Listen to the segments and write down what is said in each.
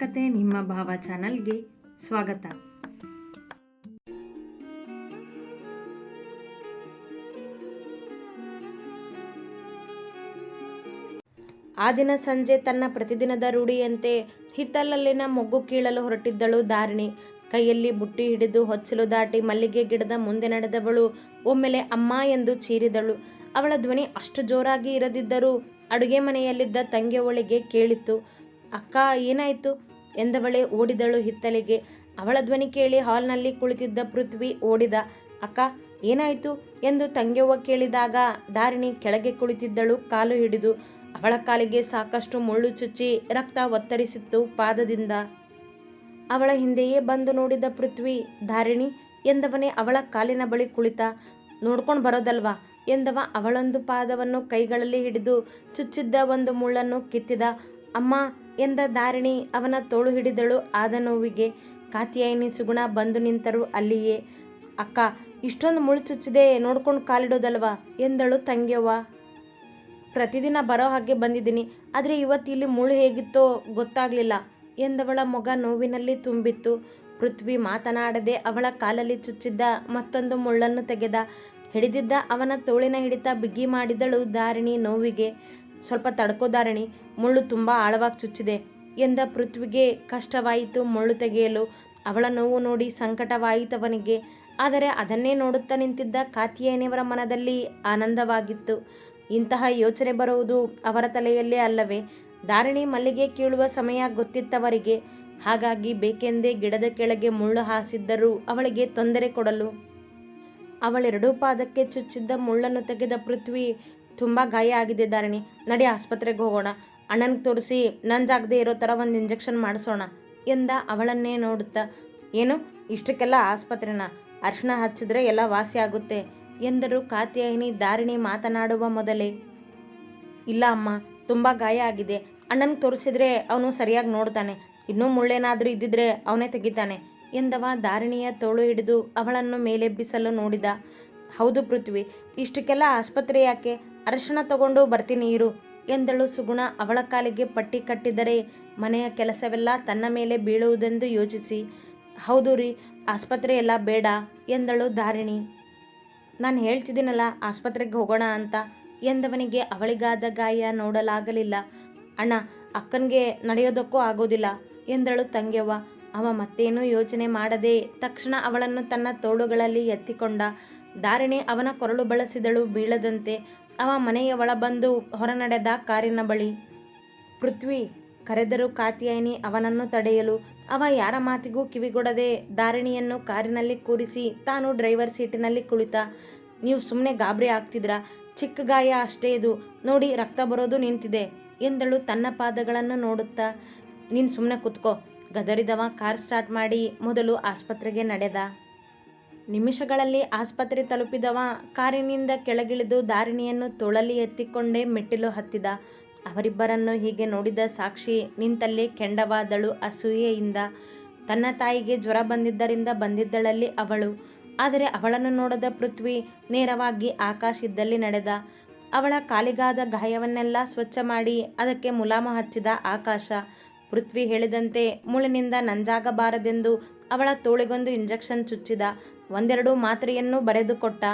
ಕತೆ ನಿಮ್ಮ ಭಾವ ಚಾನಲ್ಗೆ ಸ್ವಾಗತ. ಆ ದಿನ ಸಂಜೆ ತನ್ನ ಪ್ರತಿದಿನದ ರೂಢಿಯಂತೆ ಹಿತ್ತಲಲ್ಲಿನ ಮೊಗ್ಗು ಕೀಳಲು ಹೊರಟಿದ್ದಳು ಧಾರಿಣಿ. ಕೈಯಲ್ಲಿ ಬುಟ್ಟಿ ಹಿಡಿದು ಹೊಚ್ಚಲು ದಾಟಿ ಮಲ್ಲಿಗೆ ಗಿಡದ ಮುಂದೆ ನಡೆದವಳು ಒಮ್ಮೆಲೆ ಅಮ್ಮ ಎಂದು ಚೀರಿದಳು. ಅವಳ ಧ್ವನಿ ಅಷ್ಟು ಜೋರಾಗಿ ಇರದಿದ್ದರೂ ಅಡುಗೆ ಮನೆಯಲ್ಲಿದ್ದ ತಂಗಿಯವಳಿಗೆ ಕೇಳಿತು ಅಕ್ಕ, ಏನಾಯಿತು? ಎಂದವಳೆ ಓಡಿದಳು ಹಿತ್ತಲಿಗೆ. ಅವಳ ಧ್ವನಿ ಕೇಳಿ ಹಾಲ್ನಲ್ಲಿ ಕುಳಿತಿದ್ದ ಪೃಥ್ವಿ ಓಡಿದ. ಅಕ್ಕ, ಏನಾಯಿತು? ಎಂದು ತಂಗ್ಯವ್ವ ಕೇಳಿದಾಗ ದಾರಿಣಿ ಕೆಳಗೆ ಕುಳಿತಿದ್ದಳು, ಕಾಲು ಹಿಡಿದು. ಅವಳ ಕಾಲಿಗೆ ಸಾಕಷ್ಟು ಮುಳ್ಳು ಚುಚ್ಚಿ ರಕ್ತ ಒತ್ತರಿಸಿತ್ತು ಪಾದದಿಂದ. ಅವಳ ಹಿಂದೆಯೇ ಬಂದು ನೋಡಿದ ಪೃಥ್ವಿ, ಧಾರಿಣಿ, ಎಂದವನೇ ಅವಳ ಕಾಲಿನ ಬಳಿ ಕುಳಿತ. ನೋಡ್ಕೊಂಡು ಬರೋದಲ್ವಾ? ಎಂದವ ಅವಳೊಂದು ಪಾದವನ್ನು ಕೈಗಳಲ್ಲಿ ಹಿಡಿದು ಚುಚ್ಚಿದ್ದ ಒಂದು ಮುಳ್ಳನ್ನು ಕಿತ್ತಿದ. ಅಮ್ಮ ಎಂದ ಧಾರಿಣಿ ಅವನ ತೋಳು ಹಿಡಿದಳು. ಆದ ನೋವಿಗೆ ಕಾತಿಯಾಯಿನಿ ಸುಗುಣ ಬಂದು ನಿಂತರು. ಅಲ್ಲಿಯೇ, ಅಕ್ಕ, ಇಷ್ಟೊಂದು ಮುಳ್ಳು ಚುಚ್ಚಿದೆ ನೋಡ್ಕೊಂಡು ಕಾಲಿಡೋದಲ್ವಾ? ಎಂದಳು ತಂಗ್ಯವ್ವ. ಪ್ರತಿದಿನ ಬರೋ ಹಾಗೆ ಬಂದಿದ್ದೀನಿ. ಆದರೆ ಇವತ್ತು ಇಲ್ಲಿ ಮುಳ್ಳು ಹೇಗಿತ್ತೋ ಗೊತ್ತಾಗಲಿಲ್ಲ. ಎಂದವಳ ಮೊಗ ನೋವಿನಲ್ಲಿ ತುಂಬಿತ್ತು. ಪೃಥ್ವಿ ಮಾತನಾಡದೆ ಅವಳ ಕಾಲಲ್ಲಿ ಚುಚ್ಚಿದ್ದ ಮತ್ತೊಂದು ಮುಳ್ಳನ್ನು ತೆಗೆದ. ಹಿಡಿದಿದ್ದ ಅವನ ತೋಳಿನ ಹಿಡಿತ ಬಿಗಿ ಮಾಡಿದಳು ದಾರಿಣಿ ನೋವಿಗೆ. ಸ್ವಲ್ಪ ತಡ್ಕೋದಾರಣಿ ಮುಳ್ಳು ತುಂಬ ಆಳವಾಗಿ ಚುಚ್ಚಿದೆ ಎಂದ ಪೃಥ್ವಿಗೆ ಕಷ್ಟವಾಯಿತು ಮುಳ್ಳು ತೆಗೆಯಲು. ಅವಳ ನೋವು ನೋಡಿ ಸಂಕಟವಾಯಿತವನಿಗೆ. ಆದರೆ ಅದನ್ನೇ ನೋಡುತ್ತಾ ನಿಂತಿದ್ದ ಕಾತಿಯೇನಿಯವರ ಮನದಲ್ಲಿ ಆನಂದವಾಗಿತ್ತು. ಇಂತಹ ಯೋಚನೆ ಬರುವುದು ಅವರ ತಲೆಯಲ್ಲೇ ಅಲ್ಲವೇ? ಧಾರಣಿ ಮಲ್ಲಿಗೆ ಕೀಳುವ ಸಮಯ ಗೊತ್ತಿತ್ತವರಿಗೆ. ಹಾಗಾಗಿ ಬೇಕೆಂದೇ ಗಿಡದ ಕೆಳಗೆ ಮುಳ್ಳು ಹಾಸಿದ್ದರೂ ಅವಳಿಗೆ ತೊಂದರೆ ಕೊಡಲು. ಅವಳೆರಡೂ ಪಾದಕ್ಕೆ ಚುಚ್ಚಿದ್ದ ಮುಳ್ಳನ್ನು ತೆಗೆದ ಪೃಥ್ವಿ ತುಂಬ ಗಾಯ ಆಗಿದೆ ಧಾರಣಿ. ನಡಿ ಆಸ್ಪತ್ರೆಗೆ ಹೋಗೋಣ. ಅಣ್ಣನಿಗೆ ತೋರಿಸಿ ನನ್ನ ಜಾಗದೇ ಇರೋ ಥರ ಒಂದು ಇಂಜೆಕ್ಷನ್ ಮಾಡಿಸೋಣ ಎಂದ ಅವಳನ್ನೇ ನೋಡುತ್ತಾ. ಏನು? ಇಷ್ಟಕ್ಕೆಲ್ಲ ಆಸ್ಪತ್ರೆನ? ಅರ್ಶಿನ ಹಚ್ಚಿದ್ರೆ ಎಲ್ಲ ವಾಸಿ ಆಗುತ್ತೆ ಎಂದರು ಕಾತ್ಯಾಯಿನಿ ದಾರಿಣಿ ಮಾತನಾಡುವ ಮೊದಲೇ. ಇಲ್ಲ ಅಮ್ಮ, ತುಂಬ ಗಾಯ ಆಗಿದೆ. ಅಣ್ಣನಿಗೆ ತೋರಿಸಿದ್ರೆ ಅವನು ಸರಿಯಾಗಿ ನೋಡ್ತಾನೆ. ಇನ್ನೂ ಮುಳ್ಳೇನಾದರೂ ಇದ್ದಿದ್ರೆ ಅವನೇ ತೆಗಿತಾನೆ ಎಂದವ ದಾರಿಣಿಯ ತೋಳು ಹಿಡಿದು ಅವಳನ್ನು ಮೇಲೆಬ್ಬಿಸಲು ನೋಡಿದ. ಹೌದು ಪೃಥ್ವಿ, ಇಷ್ಟಕ್ಕೆಲ್ಲ ಆಸ್ಪತ್ರೆ ಯಾಕೆ? ಅರಶಿಣ ತಗೊಂಡು ಬರ್ತೀನಿ ಇರು, ಎಂದಳು ಸುಗುಣ. ಅವಳ ಕಾಲಿಗೆ ಪಟ್ಟಿ ಕಟ್ಟಿದರೆ ಮನೆಯ ಕೆಲಸವೆಲ್ಲ ತನ್ನ ಮೇಲೆ ಬೀಳುವುದೆಂದು ಯೋಚಿಸಿ, ಹೌದು ರೀ, ಆಸ್ಪತ್ರೆ ಎಲ್ಲ ಬೇಡ ಎಂದಳು ಧಾರಿಣಿ. ನಾನು ಹೇಳ್ತಿದ್ದೀನಲ್ಲ, ಆಸ್ಪತ್ರೆಗೆ ಹೋಗೋಣ ಅಂತ ಎಂದವನಿಗೆ ಅವಳಿಗಾದ ಗಾಯ ನೋಡಲಾಗಲಿಲ್ಲ. ಅಣ್ಣ, ಅಕ್ಕನಿಗೆ ನಡೆಯೋದಕ್ಕೂ ಆಗೋದಿಲ್ಲ ಎಂದಳು ತಂಗ್ಯವ್ವ. ಅವ ಮತ್ತೇನೂ ಯೋಚನೆ ಮಾಡದೆ ತಕ್ಷಣ ಅವಳನ್ನು ತನ್ನ ತೋಳುಗಳಲ್ಲಿ ಎತ್ತಿಕೊಂಡ. ದಾರಿಣಿ ಅವನ ಕೊರಳು ಬಳಸಿದಳು ಬೀಳದಂತೆ ಅವ ಮನೆಯ ಒಳ ಬಂದು ಹೊರನಡೆದ ಕಾರಿನ ಬಳಿ, ಪೃಥ್ವಿ, ಕರೆದರು ಕಾತಿಯಾಯಿನಿ ಅವನನ್ನು ತಡೆಯಲು. ಅವ ಯಾರ ಮಾತಿಗೂ ಕಿವಿಗೊಡದೆ ಧಾರಣಿಯನ್ನು ಕಾರಿನಲ್ಲಿ ಕೂರಿಸಿ ತಾನು ಡ್ರೈವರ್ ಸೀಟಿನಲ್ಲಿ ಕುಳಿತ. ನೀವು ಸುಮ್ಮನೆ ಗಾಬರಿ ಆಗ್ತಿದ್ರ? ಚಿಕ್ಕ ಗಾಯ ಅಷ್ಟೇ ಇದು. ನೋಡಿ, ರಕ್ತ ಬರೋದು ನಿಂತಿದೆ ಎಂದಳು ತನ್ನ ಪಾದಗಳನ್ನು ನೋಡುತ್ತಾ. ನೀನು ಸುಮ್ಮನೆ ಕುತ್ಕೋ. ಗದರಿದವ ಕಾರ್ ಸ್ಟಾರ್ಟ್ ಮಾಡಿ ಮೊದಲು ಆಸ್ಪತ್ರೆಗೆ ನಡೆದ. ನಿಮಿಷಗಳಲ್ಲಿ ಆಸ್ಪತ್ರೆ ತಲುಪಿದವ. ಕಾರಿನಿಂದ ಕೆಳಗಿಳಿದು ದಾರಿಣಿಯನ್ನು ತೊಳಲಿ ಎತ್ತಿಕೊಂಡೇ ಮೆಟ್ಟಿಲು ಹತ್ತಿದ. ಅವರಿಬ್ಬರನ್ನು ಹೀಗೆ ನೋಡಿದ ಸಾಕ್ಷಿ ನಿಂತಲ್ಲಿ ಕೆಂಡವಾದಳು ಅಸೂಯೆಯಿಂದ. ತನ್ನ ತಾಯಿಗೆ ಜ್ವರ ಬಂದಿದ್ದರಿಂದ ಬಂದಿದ್ದಳಲ್ಲಿ ಅವಳು. ಆದರೆ ಅವಳನ್ನು ನೋಡದ ಪೃಥ್ವಿ ನೇರವಾಗಿ ಆಕಾಶ್ ಇದ್ದಲ್ಲಿ ನಡೆದ. ಅವಳ ಕಾಲಿಗಾದ ಗಾಯವನ್ನೆಲ್ಲ ಸ್ವಚ್ಛ ಮಾಡಿ ಅದಕ್ಕೆ ಮುಲಾಮ ಹಚ್ಚಿದ ಆಕಾಶ. ಪೃಥ್ವಿ ಹೇಳಿದಂತೆ ಮುಳಿನಿಂದ ನಂಜಾಗಬಾರದೆಂದು ಅವಳ ತೋಳಿಗೊಂದು ಇಂಜೆಕ್ಷನ್ ಚುಚ್ಚಿದ. ಒಂದೆರಡು ಮಾತ್ರೆಯನ್ನು ಬರೆದುಕೊಟ್ಟ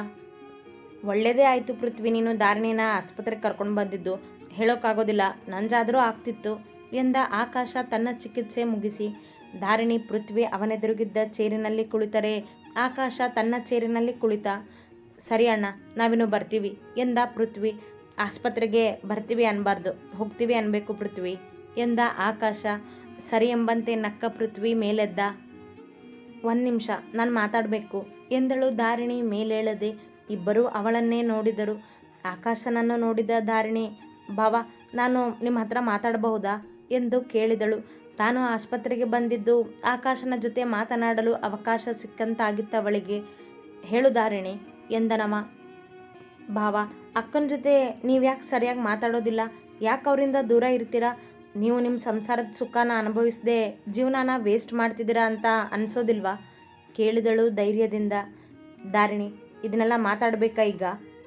ಒಳ್ಳೆಯದೇ ಆಯಿತು ಪೃಥ್ವಿ, ನೀನು ದಾರಿಣಿನ ಆಸ್ಪತ್ರೆಗೆ ಕರ್ಕೊಂಡು ಬಂದಿದ್ದು. ಹೇಳೋಕ್ಕಾಗೋದಿಲ್ಲ ನಂಜಾದರೂ ಆಗ್ತಿತ್ತು ಎಂದ ಆಕಾಶ ತನ್ನ ಚಿಕಿತ್ಸೆ ಮುಗಿಸಿ. ದಾರಿಣಿ ಪೃಥ್ವಿ ಅವನೆದುರುಗಿದ್ದ ಚೇರಿನಲ್ಲಿ ಕುಳಿತರೆ ಆಕಾಶ ತನ್ನ ಚೇರಿನಲ್ಲಿ ಕುಳಿತ. ಸರಿ ಅಣ್ಣ, ನಾವಿನ್ನು ಬರ್ತೀವಿ ಎಂದ ಪೃಥ್ವಿ. ಆಸ್ಪತ್ರೆಗೆ ಬರ್ತೀವಿ ಅನ್ಬಾರ್ದು, ಹೋಗ್ತೀವಿ ಅನ್ನಬೇಕು ಪೃಥ್ವಿ ಎಂದ ಆಕಾಶ. ಸರಿ ಎಂಬಂತೆ ನಕ್ಕ ಪೃಥ್ವಿ ಮೇಲೆದ್ದ. ಒಂದು ನಿಮಿಷ, ನಾನು ಮಾತಾಡಬೇಕು. ಎಂದಳು ಧಾರಿಣಿ ಮೇಲೇಳದೆ. ಇಬ್ಬರೂ ಅವಳನ್ನೇ ನೋಡಿದರು. ಆಕಾಶನನ್ನು ನೋಡಿದ ಧಾರಿಣಿ ಭಾವ ನಾನು ನಿಮ್ಮ ಹತ್ರ ಮಾತಾಡಬಹುದಾ? ಎಂದು ಕೇಳಿದಳು. ತಾನು ಆಸ್ಪತ್ರೆಗೆ ಬಂದಿದ್ದು, ಆಕಾಶನ ಜೊತೆ ಮಾತನಾಡಲು ಅವಕಾಶ ಸಿಕ್ಕಂತಾಗಿತ್ತು ಅವಳಿಗೆ ಹೇಳು ಧಾರಿಣಿ, ಎಂದನವ. ಭಾವ ಅಕ್ಕನ ಜೊತೆ ನೀವು ಯಾಕೆ ಸರಿಯಾಗಿ ಮಾತಾಡೋದಿಲ್ಲ? ಯಾಕೆ ಅವರಿಂದ ದೂರ ಇರ್ತೀರಾ? ನೀವು ನಿಮ್ಮ ಸಂಸಾರದ ಸುಖನ ಅನುಭವಿಸದೆ ಜೀವನನ ವೇಸ್ಟ್ ಮಾಡ್ತಿದ್ದೀರಾ ಅಂತ ಅನಿಸೋದಿಲ್ವಾ? ಕೇಳಿದಳು ಧೈರ್ಯದಿಂದ. ದಾರಿಣಿ ಇದನ್ನೆಲ್ಲ ಮಾತಾಡಬೇಕಾ ಈಗ?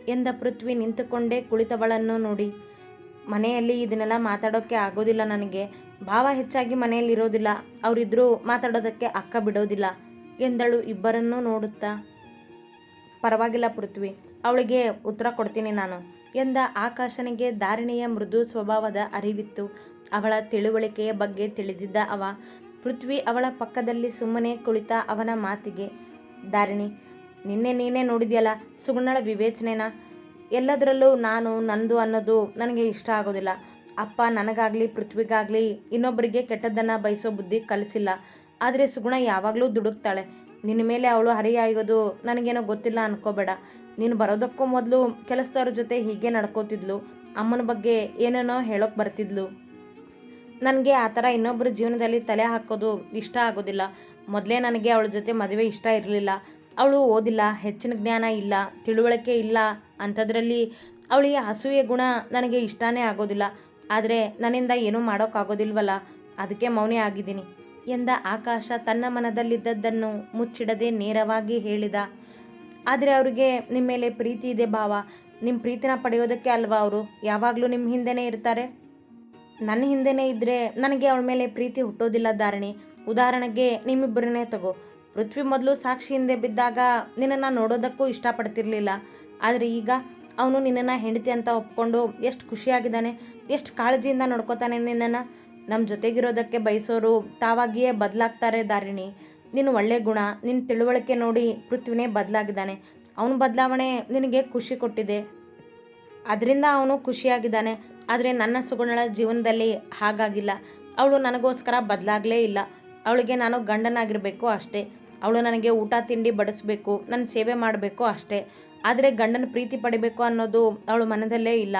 ಎಂದ ಪೃಥ್ವಿ ನಿಂತುಕೊಂಡೇ ಕುಳಿತವಳನ್ನು ನೋಡಿ. ಮನೆಯಲ್ಲಿ ಇದನ್ನೆಲ್ಲ ಮಾತಾಡೋಕ್ಕೆ ಆಗೋದಿಲ್ಲ ನನಗೆ. ಭಾವ ಹೆಚ್ಚಾಗಿ ಮನೆಯಲ್ಲಿ ಇರೋದಿಲ್ಲ. ಅವರಿದ್ದರೂ ಮಾತಾಡೋದಕ್ಕೆ ಅಕ್ಕ ಬಿಡೋದಿಲ್ಲ ಎಂದಳು ಇಬ್ಬರನ್ನೂ ನೋಡುತ್ತಾ. ಪರವಾಗಿಲ್ಲ ಪೃಥ್ವಿ, ಅವಳಿಗೆ ಉತ್ತರ ಕೊಡ್ತೀನಿ ನಾನು ಎಂದ ಆಕಾಶನಿಗೆ ದಾರಿಣಿಯ ಮೃದು ಸ್ವಭಾವದ ಅರಿವಿತ್ತು. ಅವಳ ತಿಳುವಳಿಕೆಯ ಬಗ್ಗೆ ತಿಳಿದಿದ್ದ ಅವ. ಪೃಥ್ವಿ ಅವಳ ಪಕ್ಕದಲ್ಲಿ ಸುಮ್ಮನೆ ಕುಳಿತ ಅವನ ಮಾತಿಗೆ ಧಾರಿಣಿ ನಿನ್ನೆ ನೀನೇ ನೋಡಿದ್ಯಲ್ಲ ಸುಗುಣಳ ವಿವೇಚನೆನ? ಎಲ್ಲದರಲ್ಲೂ ನಾನು, ನಂದು ಅನ್ನೋದು ನನಗೆ ಇಷ್ಟ ಆಗೋದಿಲ್ಲ. ಅಪ್ಪ ನನಗಾಗಲಿ, ಪೃಥ್ವಿಗಾಗಲಿ ಇನ್ನೊಬ್ಬರಿಗೆ ಕೆಟ್ಟದ್ದನ್ನು ಬಯಸೋ ಬುದ್ಧಿ ಕಲಿಸಿಲ್ಲ. ಆದರೆ ಸುಗುಣ ಯಾವಾಗಲೂ ದುಡುಕ್ತಾಳೆ. ನಿನ್ನ ಮೇಲೆ ಅವಳು ಹರಿಯಾಯೋದು ನನಗೇನೋ ಗೊತ್ತಿಲ್ಲ ಅನ್ಕೋಬೇಡ. ನೀನು ಬರೋದಕ್ಕೂ ಮೊದಲು ಕೆಲಸದವ್ರ ಜೊತೆ ಹೀಗೆ ನಡ್ಕೋತಿದ್ಲು. ಅಮ್ಮನ ಬಗ್ಗೆ ಏನೇನೋ ಹೇಳೋಕೆ ಬರ್ತಿದ್ಲು. ನನಗೆ ಆ ಥರ ಇನ್ನೊಬ್ಬರ ಜೀವನದಲ್ಲಿ ತಲೆ ಹಾಕೋದು ಇಷ್ಟ ಆಗೋದಿಲ್ಲ. ಮೊದಲೇ ನನಗೆ ಅವಳ ಜೊತೆ ಮದುವೆ ಇಷ್ಟ ಇರಲಿಲ್ಲ. ಅವಳು ಓದಿಲ್ಲ, ಹೆಚ್ಚಿನ ಜ್ಞಾನ ಇಲ್ಲ, ತಿಳುವಳಿಕೆ ಇಲ್ಲ ಅಂಥದ್ರಲ್ಲಿ ಅವಳಿಗೆ ಹಸುವೆಯ ಗುಣ ನನಗೆ ಇಷ್ಟನೇ ಆಗೋದಿಲ್ಲ. ಆದರೆ ನನ್ನಿಂದ ಏನೂ ಮಾಡೋಕ್ಕಾಗೋದಿಲ್ವಲ್ಲ? ಅದಕ್ಕೆ ಮೌನೇ ಆಗಿದ್ದೀನಿ. ಎಂದ ಆಕಾಶ ತನ್ನ ಮನದಲ್ಲಿದ್ದದ್ದನ್ನು ಮುಚ್ಚಿಡದೆ ನೇರವಾಗಿ ಹೇಳಿದ, ಆದರೆ ಅವರಿಗೆ ನಿಮ್ಮ ಮೇಲೆ ಪ್ರೀತಿ ಇದೆ ಭಾವ. ನಿಮ್ಮ ಪ್ರೀತಿನ ಪಡೆಯೋದಕ್ಕೆ ಅಲ್ವಾ ಅವರು? ಯಾವಾಗಲೂ ನಿಮ್ಮ ಹಿಂದೆನೇ ಇರ್ತಾರೆ. ನನ್ನ ಹಿಂದೆನೇ ಇದ್ದರೆ ನನಗೆ ಅವಳ ಮೇಲೆ ಪ್ರೀತಿ ಹುಟ್ಟೋದಿಲ್ಲ ಧಾರಣಿ. ಉದಾಹರಣೆಗೆ ನಿಮ್ಮಿಬ್ಬರನ್ನೇ ತಗೋ. ಪೃಥ್ವಿ ಮೊದಲು ಸಾಕ್ಷಿ ಹಿಂದೆ ಬಿದ್ದಾಗ ನಿನ್ನನ್ನು ನೋಡೋದಕ್ಕೂ ಇಷ್ಟಪಡ್ತಿರ್ಲಿಲ್ಲ. ಆದರೆ ಈಗ ಅವನು ನಿನ್ನನ್ನು ಹೆಂಡತಿ ಅಂತ ಒಪ್ಕೊಂಡು ಎಷ್ಟು ಖುಷಿಯಾಗಿದ್ದಾನೆ, ಎಷ್ಟು ಕಾಳಜಿಯಿಂದ ನೋಡ್ಕೋತಾನೆ ನಿನ್ನನ್ನು. ನಮ್ಮ ಜೊತೆಗಿರೋದಕ್ಕೆ ಬಯಸೋರು ತಾವಾಗಿಯೇ ಬದಲಾಗ್ತಾರೆ ದಾರಿಣಿ ನಿನ್ನ ಒಳ್ಳೆ ಗುಣ ನಿನ್ನ ತಿಳುವಳಿಕೆ ನೋಡಿ ಪೃಥ್ವಿನೇ ಬದಲಾಗಿದ್ದಾನೆ. ಅವನ ಬದಲಾವಣೆ ನಿನಗೆ ಖುಷಿ ಕೊಟ್ಟಿದೆ. ಅದರಿಂದ ಅವನು ಖುಷಿಯಾಗಿದ್ದಾನೆ. ಆದರೆ ನನ್ನ ಸುಗುಣಳ ಜೀವನದಲ್ಲಿ ಹಾಗಾಗಿಲ್ಲ. ಅವಳು ನನಗೋಸ್ಕರ ಬದಲಾಗಲೇ ಇಲ್ಲ. ಅವಳಿಗೆ ನಾನು ಗಂಡನಾಗಿರಬೇಕು ಅಷ್ಟೇ. ಅವಳು ನನಗೆ ಊಟ, ತಿಂಡಿ ಬಡಿಸಬೇಕು ನನ್ನ ಸೇವೆ ಮಾಡಬೇಕು ಅಷ್ಟೇ. ಆದರೆ ಗಂಡನ ಪ್ರೀತಿ ಪಡಿಬೇಕು ಅನ್ನೋದು ಅವಳು ಮನದಲ್ಲೇ ಇಲ್ಲ.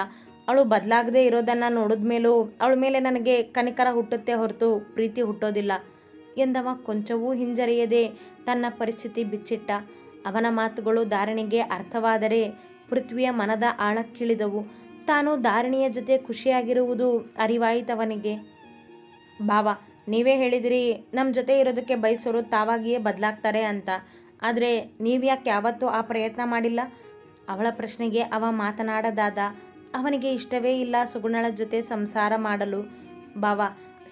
ಅವಳು ಬದಲಾಗದೇ ಇರೋದನ್ನು ನೋಡಿದ ಮೇಲೂ ಅವಳ ಮೇಲೆ ನನಗೆ ಕನಿಕರ ಹುಟ್ಟುತ್ತೆ ಹೊರತು ಪ್ರೀತಿ ಹುಟ್ಟೋದಿಲ್ಲ. ಎಂದವ ಕೊಂಚವೂ ಹಿಂಜರಿಯದೆ ತನ್ನ ಪರಿಸ್ಥಿತಿ ಬಿಚ್ಚಿಟ್ಟ. ಅವನ ಮಾತುಗಳು ಧಾರಣೆಗೆ ಅರ್ಥವಾದರೆ ಪೃಥ್ವಿಯ ಮನದ ಆಳಕ್ಕಿಳಿದವು. ತಾನು ಧಾರಣಿಯ ಜೊತೆ ಖುಷಿಯಾಗಿರುವುದು ಅರಿವಾಯಿತವನಿಗೆ. ಬಾವ, ನೀವೇ ಹೇಳಿದಿರಿ ನಮ್ಮ ಜೊತೆ ಇರೋದಕ್ಕೆ ಬಯಸೋರು ತಾವಾಗಿಯೇ ಬದಲಾಗ್ತಾರೆ ಅಂತ. ಆದರೆ ನೀವ್ಯಾಕೆ ಯಾವತ್ತೂ ಆ ಪ್ರಯತ್ನ ಮಾಡಿಲ್ಲ? ಅವಳ ಪ್ರಶ್ನೆಗೆ ಅವ ಮಾತನಾಡದಾದ, ಅವನಿಗೆ ಇಷ್ಟವೇ ಇಲ್ಲ ಸುಗುಣಳ ಜೊತೆ ಸಂಸಾರ ಮಾಡಲು. ಬಾವ,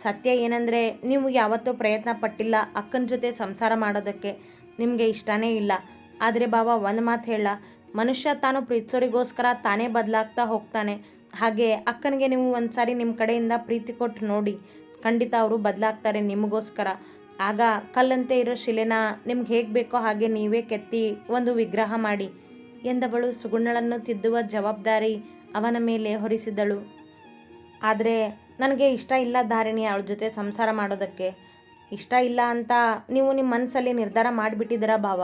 ಸತ್ಯ ಏನಂದರೆ ನೀವು ಯಾವತ್ತೂ ಪ್ರಯತ್ನ ಪಟ್ಟಿಲ್ಲ ಅಕ್ಕನ ಜೊತೆ ಸಂಸಾರ ಮಾಡೋದಕ್ಕೆ. ನಿಮಗೆ ಇಷ್ಟನೇ ಇಲ್ಲ. ಆದರೆ ಬಾವ, ಒಂದು ಮಾತು ಹೇಳ. ಮನುಷ್ಯ ತಾನು ಪ್ರೀತಿಸೋರಿಗೋಸ್ಕರ ತಾನೇ ಬದಲಾಗ್ತಾ ಹೋಗ್ತಾನೆ. ಹಾಗೆ ಅಕ್ಕನಿಗೆ ನೀವು ಒಂದು ಸಾರಿ ನಿಮ್ಮ ಕಡೆಯಿಂದ ಪ್ರೀತಿ ಕೊಟ್ಟು ನೋಡಿ. ಖಂಡಿತ ಅವರು ಬದಲಾಗ್ತಾರೆ ನಿಮಗೋಸ್ಕರ. ಆಗ ಕಲ್ಲಂತೆ ಇರೋ ಶಿಲೆನ ನಿಮ್ಗೆ ಹೇಗೆ ಬೇಕೋ ಹಾಗೆ ನೀವೇ ಕೆತ್ತಿ ಒಂದು ವಿಗ್ರಹ ಮಾಡಿ. ಎಂದವಳು ಸುಗುಣಳನ್ನು ತಿದ್ದುವ ಜವಾಬ್ದಾರಿ ಅವನ ಮೇಲೆ ಹೊರಿಸಿದಳು. ಆದರೆ ನನಗೆ ಇಷ್ಟ ಇಲ್ಲ ಧಾರಿಣಿ ಅವಳ ಜೊತೆ ಸಂಸಾರ ಮಾಡೋದಕ್ಕೆ. ಇಷ್ಟ ಇಲ್ಲ ಅಂತ ನೀವು ನಿಮ್ಮ ಮನಸ್ಸಲ್ಲಿ ನಿರ್ಧಾರ ಮಾಡಿಬಿಟ್ಟಿದ್ದೀರಾ ಭಾವ?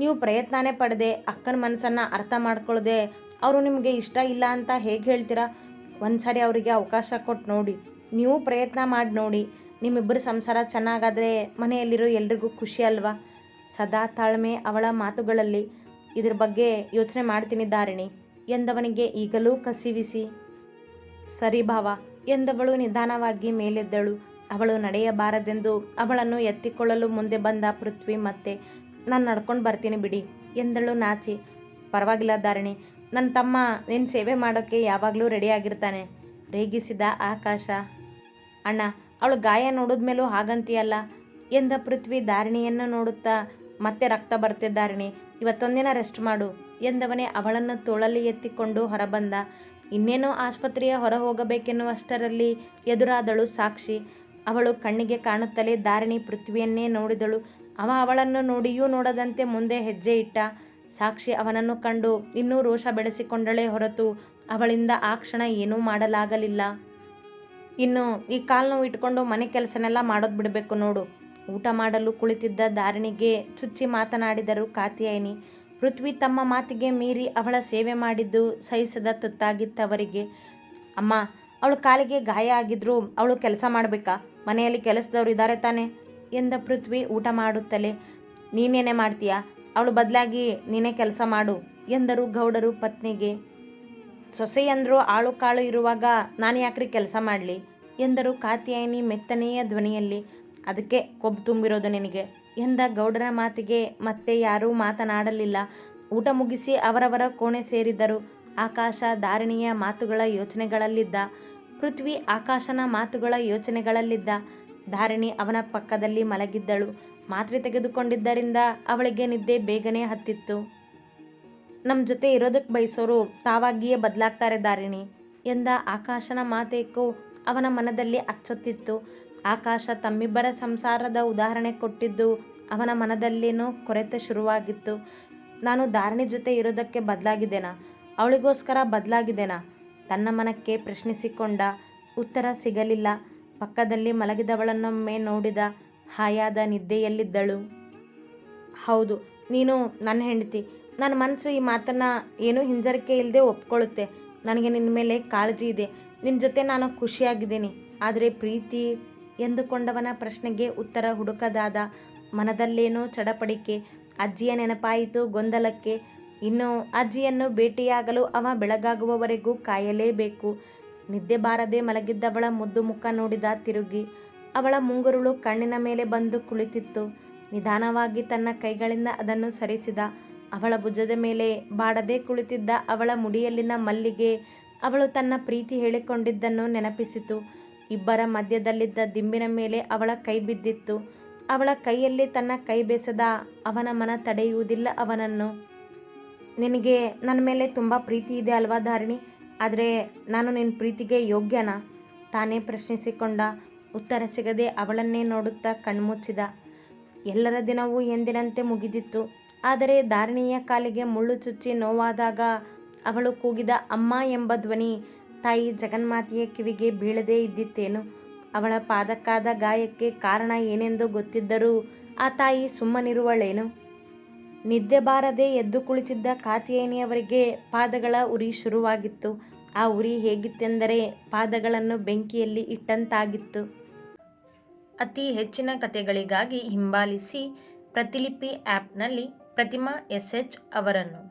ನೀವು ಪ್ರಯತ್ನನೇ ಪಡೆದೆ ಅಕ್ಕನ ಮನಸ್ಸನ್ನು ಅರ್ಥ ಮಾಡ್ಕೊಳ್ಳದೆ ಅವರು ನಿಮಗೆ ಇಷ್ಟ ಇಲ್ಲ ಅಂತ ಹೇಗೆ ಹೇಳ್ತೀರಾ? ಒಂದು ಸಾರಿ ಅವರಿಗೆ ಅವಕಾಶ ಕೊಟ್ಟು ನೋಡಿ. ನೀವು ಪ್ರಯತ್ನ ಮಾಡಿ ನೋಡಿ. ನಿಮ್ಮಿಬ್ಬರು ಸಂಸಾರ ಚೆನ್ನಾಗಾದರೆ ಮನೆಯಲ್ಲಿರೋ ಎಲ್ರಿಗೂ ಖುಷಿ ಅಲ್ವಾ? ಸದಾ ತಾಳ್ಮೆ ಅವಳ ಮಾತುಗಳಲ್ಲಿ. ಇದ್ರ ಬಗ್ಗೆ ಯೋಚನೆ ಮಾಡ್ತೀನಿ ಧಾರಿಣಿ. ಎಂದವನಿಗೆ ಈಗಲೂ ಕಸಿವಿಸಿ ಸರಿ ಭಾವ. ಎಂದವಳು ನಿಧಾನವಾಗಿ ಮೇಲೆದ್ದಳು. ಅವಳು ನಡೆಯಬಾರದೆಂದು ಅವಳನ್ನು ಎತ್ತಿಕೊಳ್ಳಲು ಮುಂದೆ ಬಂದ ಪೃಥ್ವಿ ಮತ್ತೆ ನಾನು ನಡ್ಕೊಂಡು ಬರ್ತೀನಿ ಬಿಡಿ, ಎಂದಳು ನಾಚಿ. ಪರವಾಗಿಲ್ಲ ಧಾರಣಿ ನನ್ನ ತಮ್ಮ ನಿನ್ನ ಸೇವೆ ಮಾಡೋಕ್ಕೆ ಯಾವಾಗಲೂ ರೆಡಿಯಾಗಿರ್ತಾನೆ ರೇಗಿಸಿದ ಆಕಾಶ. ಅಣ್ಣ, ಅವಳು ಗಾಯ ನೋಡಿದ್ಮೇಲೂ ಹಾಗಂತೀಯಲ್ಲ? ಎಂದ ಪೃಥ್ವಿ ಧಾರಿಣಿಯನ್ನು ನೋಡುತ್ತಾ, ಮತ್ತೆ ರಕ್ತ ಬರ್ತಿದ್ದ ಧಾರಣಿ, ಇವತ್ತೊಂದಿನ ರೆಸ್ಟ್ ಮಾಡು, ಎಂದವನೇ ಅವಳನ್ನು ತೋಳಲ್ಲಿ ಎತ್ತಿಕೊಂಡು ಹೊರಬಂದ. ಇನ್ನೇನೋ ಆಸ್ಪತ್ರೆಯ ಹೊರ ಹೋಗಬೇಕೆನ್ನುವಷ್ಟರಲ್ಲಿ ಎದುರಾದಳು ಸಾಕ್ಷಿ. ಅವಳು ಕಣ್ಣಿಗೆ ಕಾಣುತ್ತಲೇ ಧಾರಣಿ ಪೃಥ್ವಿಯನ್ನೇ ನೋಡಿದಳು ಅವ ಅವಳನ್ನು ನೋಡಿಯೂ ನೋಡದಂತೆ ಮುಂದೆ ಹೆಜ್ಜೆ ಇಟ್ಟ. ಸಾಕ್ಷಿ ಅವನನ್ನು ಕಂಡು ಇನ್ನೂ ರೋಷ ಬೆಳೆಸಿಕೊಂಡಳೆ ಹೊರತು ಅವಳಿಂದ ಆ ಕ್ಷಣ ಏನೂ ಮಾಡಲಾಗಲಿಲ್ಲ. ಇನ್ನು ಈ ಕಾಲು ನೋವು ಇಟ್ಕೊಂಡು ಮನೆ ಕೆಲಸನೆಲ್ಲ ಮಾಡೋದು ಬಿಡಬೇಕು ನೋಡು. ಊಟ ಮಾಡಲು ಕುಳಿತಿದ್ದ ದಾರಿಣಿಗೆ ಚುಚ್ಚಿ ಮಾತನಾಡಿದರು ಕಾತ್ಯಾಯಿನಿ. ಪೃಥ್ವಿ ತಮ್ಮ ಮಾತಿಗೆ ಮೀರಿ ಅವಳ ಸೇವೆ ಮಾಡಿದ್ದು ಸಹಿಸದ ತುತ್ತಾಗಿತ್ತವರಿಗೆ. ಅಮ್ಮ, ಅವಳು ಕಾಲಿಗೆ ಗಾಯ ಆಗಿದ್ರು ಅವಳು ಕೆಲಸ ಮಾಡಬೇಕಾ? ಮನೆಯಲ್ಲಿ ಕೆಲಸದವ್ರು ಇದ್ದಾರೆ ತಾನೆ. ಎಂದ ಪೃಥ್ವಿ ಊಟ ಮಾಡುತ್ತಲೇ, ನೀನೇನೇ ಮಾಡ್ತೀಯಾ? ಅವಳು ಬದಲಾಗಿ ನೀನೇ ಕೆಲಸ ಮಾಡು ಎಂದರು ಗೌಡರು ಪತ್ನಿಗೆ. ಸೊಸೆಯಂದರು ಆಳು ಕಾಳು ಇರುವಾಗ ನಾನು ಯಾಕ್ರಿ ಕೆಲಸ ಮಾಡಲಿ? ಎಂದರು ಕಾತ್ಯಾಯಿನಿ ಮೆತ್ತನೆಯ ಧ್ವನಿಯಲ್ಲಿ. ಅದಕ್ಕೆ ಕೊಬ್ಬು ತುಂಬಿರೋದು ನಿನಗೆ? ಎಂದ ಗೌಡರ ಮಾತಿಗೆ ಮತ್ತೆ ಯಾರೂ ಮಾತನಾಡಲಿಲ್ಲ. ಊಟ ಮುಗಿಸಿ ಅವರವರ ಕೋಣೆ ಸೇರಿದರು ಆಕಾಶ ಧಾರಣಿಯ ಮಾತುಗಳ ಯೋಚನೆಗಳಲ್ಲಿದ್ದ. ಪೃಥ್ವಿ ಆಕಾಶನ ಮಾತುಗಳ ಯೋಚನೆಗಳಲ್ಲಿದ್ದ. ಧಾರಿಣಿ ಅವನ ಪಕ್ಕದಲ್ಲಿ ಮಲಗಿದ್ದಳು. ಮಾತ್ರೆ ತೆಗೆದುಕೊಂಡಿದ್ದರಿಂದ ಅವಳಿಗೆ ನಿದ್ದೆ ಬೇಗನೆ ಹತ್ತಿತ್ತು. ನಮ್ಮ ಜೊತೆ ಇರೋದಕ್ಕೆ ಬಯಸೋರು ತಾವಾಗಿಯೇ ಬದಲಾಗ್ತಾರೆ ಧಾರಿಣಿ ಎಂದ ಆಕಾಶನ ಮಾತೇಕು ಅವನ ಮನದಲ್ಲಿ ಅಚ್ಚೊತ್ತಿತ್ತು. ಆಕಾಶ ತಮ್ಮಿಬ್ಬರ ಸಂಸಾರದ ಉದಾಹರಣೆ ಕೊಟ್ಟಿದ್ದು ಅವನ ಮನದಲ್ಲೇನೋ ಕೊರತೆ ಶುರುವಾಗಿತ್ತು. ನಾನು ಧಾರಣಿ ಜೊತೆ ಇರೋದಕ್ಕೆ ಬದಲಾಗಿದ್ದೇನಾ? ಅವಳಿಗೋಸ್ಕರ ಬದಲಾಗಿದ್ದೇನಾ? ತನ್ನ ಮನಕ್ಕೆ ಪ್ರಶ್ನಿಸಿಕೊಂಡ. ಉತ್ತರ ಸಿಗಲಿಲ್ಲ. ಪಕ್ಕದಲ್ಲಿ ಮಲಗಿದವಳನ್ನೊಮ್ಮೆ ನೋಡಿದ ಹಾಯಾದ ನಿದ್ದೆಯಲ್ಲಿದ್ದಳು. ಹೌದು, ನೀನು ನನ್ನ ಹೆಂಡತಿ. ನನ್ನ ಮನಸ್ಸು ಈ ಮಾತನ್ನು ಏನೂ ಹಿಂಜರಿಕೆ ಇಲ್ಲದೆ ಒಪ್ಕೊಳ್ಳುತ್ತೆ. ನನಗೆ ನಿನ್ನ ಮೇಲೆ ಕಾಳಜಿ ಇದೆ. ನಿನ್ನ ಜೊತೆ ನಾನು ಖುಷಿಯಾಗಿದ್ದೀನಿ. ಆದರೆ ಪ್ರೀತಿ ಎಂದುಕೊಂಡವನ ಪ್ರಶ್ನೆಗೆ ಉತ್ತರ ಹುಡುಕದಾದ ಮನದಲ್ಲೇನೋ ಚಡಪಡಿಕೆ. ಅಜ್ಜಿಯ ನೆನಪಾಯಿತು ಗೊಂದಲಕ್ಕೆ. ಇನ್ನು ಅಜ್ಜಿಯನ್ನು ಭೇಟಿಯಾಗಲು ಅವ ಬೆಳಗಾಗುವವರೆಗೂ ಕಾಯಲೇಬೇಕು. ನಿದ್ದೆ ಬಾರದೆ ಮಲಗಿದ್ದವಳ ಮುದ್ದು ಮುಖ ನೋಡಿದ ತಿರುಗಿ. ಅವಳ ಮುಂಗುರುಳು ಕಣ್ಣಿನ ಮೇಲೆ ಬಂದು ಕುಳಿತಿತ್ತು. ನಿಧಾನವಾಗಿ ತನ್ನ ಕೈಗಳಿಂದ ಅದನ್ನು ಸರಿಸಿದ. ಅವಳ ಭುಜದ ಮೇಲೆ ಬಾಡದೆ ಕುಳಿತಿದ್ದ ಅವಳ ಮುಡಿಯಲ್ಲಿನ ಮಲ್ಲಿಗೆ ಅವಳು ತನ್ನ ಪ್ರೀತಿ ಹೇಳಿಕೊಂಡಿದ್ದನ್ನು ನೆನಪಿಸಿತು. ಇಬ್ಬರ ಮಧ್ಯದಲ್ಲಿದ್ದ ದಿಂಬಿನ ಮೇಲೆ ಅವಳ ಕೈ ಬಿದ್ದಿತ್ತು. ಅವಳ ಕೈಯಲ್ಲಿ ತನ್ನ ಕೈ ಬೆಸೆದ ಅವನ ಮನ ತಡೆಯುವುದಿಲ್ಲ ಅವನನ್ನು. ನಿನಗೆ ನನ್ನ ಮೇಲೆ ತುಂಬ ಪ್ರೀತಿ ಇದೆ ಅಲ್ವಾ ಧಾರಿಣಿ? ಆದರೆ ನಾನು ನಿನ್ನ ಪ್ರೀತಿಗೆ ಯೋಗ್ಯನಾ? ತಾನೇ ಪ್ರಶ್ನಿಸಿಕೊಂಡ ಉತ್ತರ ಸಿಗದೆ ಅವಳನ್ನೇ ನೋಡುತ್ತಾ ಕಣ್ಮುಚ್ಚಿದ. ಎಲ್ಲರ ದಿನವೂ ಎಂದಿನಂತೆ ಮುಗಿದಿತ್ತು. ಆದರೆ ಧಾರಣೀಯ ಕಾಲಿಗೆ ಮುಳ್ಳು ಚುಚ್ಚಿ ನೋವಾದಾಗ ಅವಳು ಕೂಗಿದ, ಅಮ್ಮ ಎಂಬ ಧ್ವನಿ ತಾಯಿ ಜಗನ್ಮಾತೆಯ ಕಿವಿಗೆ ಬೀಳದೇ ಇದ್ದಿತ್ತೇನು? ಅವಳ ಪಾದಕ್ಕಾದ ಗಾಯಕ್ಕೆ ಕಾರಣ ಏನೆಂದು ಗೊತ್ತಿದ್ದರೂ ಆ ತಾಯಿ ಸುಮ್ಮನಿರುವಳೇನು? ನಿದ್ದೆ ಬಾರದೆ ಎದ್ದು ಕುಳಿತಿದ್ದ ಕಾತಿಯೇನಿಯವರಿಗೆ ಪಾದಗಳ ಉರಿ ಶುರುವಾಗಿತ್ತು. ಆ ಉರಿ ಹೇಗಿತ್ತೆಂದರೆ ಪಾದಗಳನ್ನು ಬೆಂಕಿಯಲ್ಲಿ ಇಟ್ಟಂತಾಗಿತ್ತು. ಅತಿ ಹೆಚ್ಚಿನ ಕಥೆಗಳಿಗಾಗಿ ಹಿಂಬಾಲಿಸಿ ಪ್ರತಿಲಿಪಿ ಆ್ಯಪ್ನಲ್ಲಿ ಪ್ರತಿಮಾ ಎಸ್ ಎಚ್ ಅವರನ್ನು.